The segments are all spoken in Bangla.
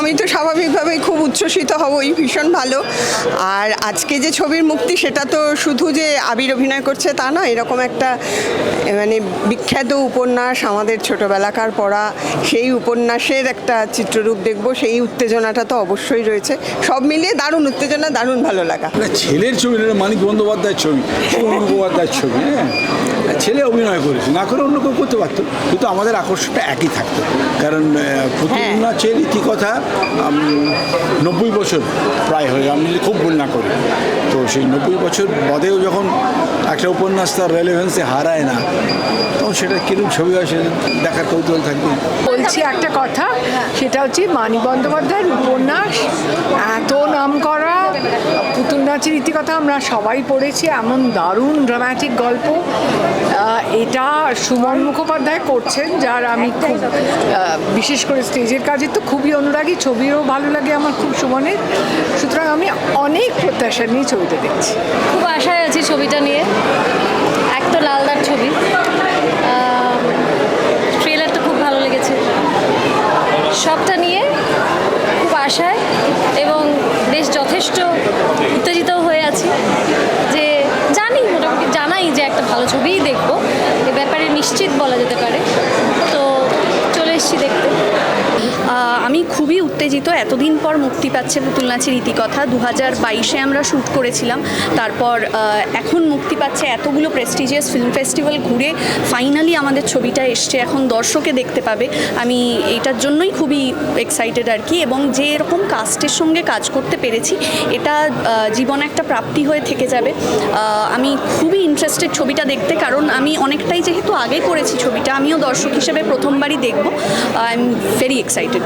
আমি তো স্বাভাবিকভাবেই খুব উচ্ছ্বসিত হবই ভীষণ ভালো। আর আজকে যে ছবির মুক্তি, সেটা তো শুধু যে আবির অভিনয় করছে তা না এরকম একটা মানে বিখ্যাত উপন্যাস আমাদের ছোটবেলাকার পড়া সেই উপন্যাসের একটা চিত্ররূপ দেখব সেই উত্তেজনাটা তো অবশ্যই রয়েছে। সব মিলিয়ে দারুণ উত্তেজনা দারুণ ভালো লাগা। ছেলের ছবি মানিক বন্দ্যোপাধ্যায়ের ছবি সুমন মুখোপাধ্যায়ের ছবি হ্যাঁ। ছেলে অভিনয় করেছে না করে অন্য কেউ করতে পারত কিন্তু আমাদের আকর্ষণটা একই থাকতো। কারণ পুতুল নাচের ইতিকথা নব্বই বছর প্রায় হয়ে আমি খুব ভুল না করি। তো সেই নব্বই বছর বাদেও যখন একটা উপন্যাস তার রেলেভেন্সে হারায় না তখন সেটা কীরকম ছবি সেটা দেখার কৌতূহল থাকবে। বলছি একটা কথা সেটা হচ্ছে মানি বন্দ্যোপাধ্যায়ের উপন্যাস এত নাম করা পুতুল নাচের ইতিকথা আমরা সবাই পড়েছি এমন দারুণ ড্রামাটিক গল্প। এটা সুমন মুখোপাধ্যায় করছেন যার আমি খুব বিশেষ করে স্টেজের কাজে তো খুবই অনুরাগী ছবিও ভালো লাগে আমার খুব সুমনের। সুতরাং আমি অনেক প্রত্যাশা নিয়ে ছবিটা দেখছি। খুব আশায় আছি ছবিটা নিয়ে। এক তো লালদার ছবি। ট্রেলার তো খুব ভালো লেগেছে। সবটা নিয়ে খুব আশায় এবং বেশ যথেষ্ট উত্তেজিত হয়ে আছি যে জানি, মোটামুটি জানাই যে একটা ভালো ছবিই দেখব। এ ব্যাপারে নিশ্চিত বলা যেতে পারে তো চলে এসেছি দেখতে আহ, আমি খুবই উত্তেজিত, এতদিন পর মুক্তি পাচ্ছে পুতুল নাচের ইতিকথা। দু হাজার বাইশে আমরা শ্যুট করেছিলাম। তারপর এখন মুক্তি পাচ্ছে এতগুলো প্রেস্টিজিয়াস ফিল্ম ফেস্টিভ্যাল ঘুরে ফাইনালি আমাদের ছবিটা এসছে। এখন দর্শকে দেখতে পাবে। আমি এইটার জন্যই খুবই এক্সাইটেড আর কি। এবং যে এরকম কাস্টের সঙ্গে কাজ করতে পেরেছি, এটা জীবনে একটা প্রাপ্তি হয়ে থেকে যাবে। আমি খুবই ইন্টারেস্টেড ছবিটা দেখতে। কারণ আমি অনেকটাই যেহেতু আগে করেছি ছবিটা, আমিও দর্শক হিসেবে প্রথমবারই দেখব। আই এম ভেরি এক্সাইটেড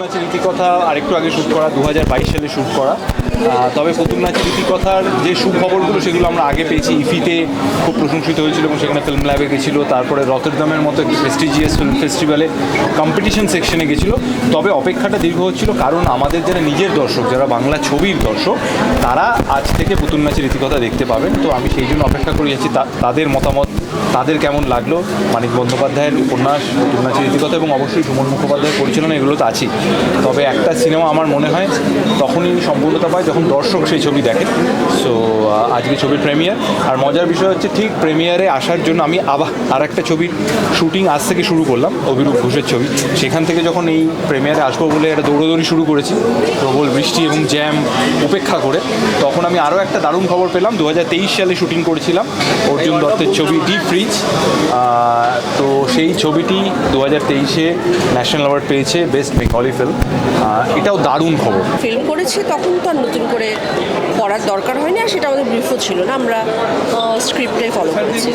পুতুল নাচের ইতিকথা আরেকটু আগে শ্যুট করা দু হাজার বাইশ সালে শ্যুট করা। তবে পুতুল নাচের ইতিকথার যে সুখবরগুলো, সেগুলো আমরা আগে পেয়েছি। ইফিতে খুব প্রশংসিত হয়েছিল এবং সেখানে ফিল্ম ল্যাবে গেছিল। তারপরে রতরদামের মতো একটি প্রেস্টিজিয়াস ফিল্ম ফেস্টিভ্যালে কম্পিটিশন সেকশনে গেছিল। তবে অপেক্ষাটা দীর্ঘ হচ্ছিল কারণ আমাদের যারা নিজের দর্শক, যারা বাংলা ছবির দর্শক, তারা আজ থেকে পুতুল নাচের ইতিকথা দেখতে পাবেন। তো আমি সেই জন্য অপেক্ষা করে যাচ্ছি। তাদের মতামত, তাদের কেমন লাগল? মানিক বন্দ্যোপাধ্যায়ের উপন্যাস, পুতুল নাচের ইতিকথা এবং অবশ্যই সুমন মুখোপাধ্যায়ের পরিচালনা, এগুলো তো আছেই। তবে একটা সিনেমা আমার মনে হয় তখনই সম্পূর্ণতা পায় যখন দর্শক সেই ছবি দেখে। সো আজকে ছবির প্রেমিয়ার আর মজার বিষয় হচ্ছে ঠিক প্রেমিয়ারে আসার জন্য আমি আবার আর একটা ছবির শুটিং আজ থেকে শুরু করলাম, অভিরূপ ঘোষের ছবি। সেখান থেকে যখন এই প্রেমিয়ারে আসব বলে একটা দৌড়োদৌড়ি শুরু করেছি, প্রবল বৃষ্টি এবং জ্যাম উপেক্ষা করে, তখন আমি আরও একটা দারুণ খবর পেলাম। দু হাজার তেইশ সালে শুটিং করেছিলাম অর্জুন দত্তের ছবি ডিপ ফ্রিজ তো সেই ছবিটি দু হাজার তেইশে ন্যাশনাল অ্যাওয়ার্ড পেয়েছে বেস্ট বেঙ্গলি ফিল্ম এটাও দারুণ খবর। ফিল্ম করেছি তখন তো আর নতুন করে পড়ার দরকার হয়নি আর সেটা আমাদের ব্রিফও ছিল না আমরা স্ক্রিপ্টে ফলো করেছি।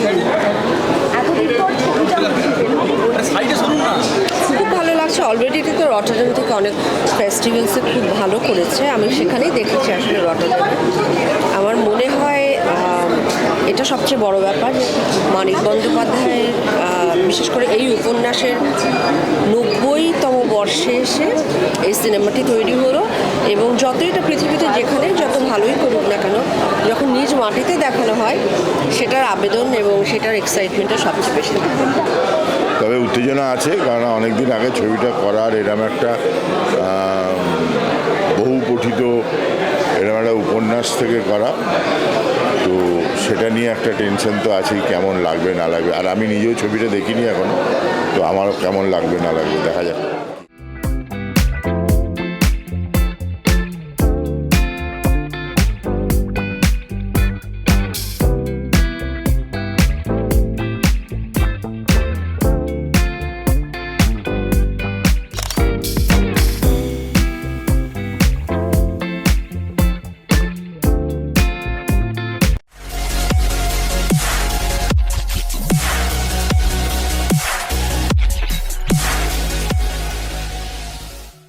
খুব ভালো লাগছে অলরেডি এটা তো রটারডাম থেকে অনেক ফেস্টিভ্যালসে খুব ভালো করেছে আমি সেখানেই দেখেছি আসলে রটারডামে আমার মনে হয় এটা সবচেয়ে বড় ব্যাপার মানিক বন্দ্যোপাধ্যায়ের বিশেষ করে এই উপন্যাসের নব্বইতম বর্ষে এসে এই সিনেমাটি তৈরি হলো এবং যতই এটা পৃথিবীতে যেখানে যত ভালোই করুক না কেন, যখন নিজ মাটিতে দেখানো হয়, সেটার আবেদন এবং সেটার এক্সাইটমেন্টটা সবচেয়ে বেশি। তবে উত্তেজনা আছে, কারণ অনেক দিন আগে ছবিটা করার এরম একটা বহু পঠিত এরম একটা উপন্যাস থেকে করা। তো সেটা নিয়ে একটা টেনশন তো আছেই, কেমন লাগবে না লাগবে। আর আমি নিজেও ছবিটা দেখিনি এখনও, তো আমারও কেমন লাগবে না লাগবে, দেখা যাক।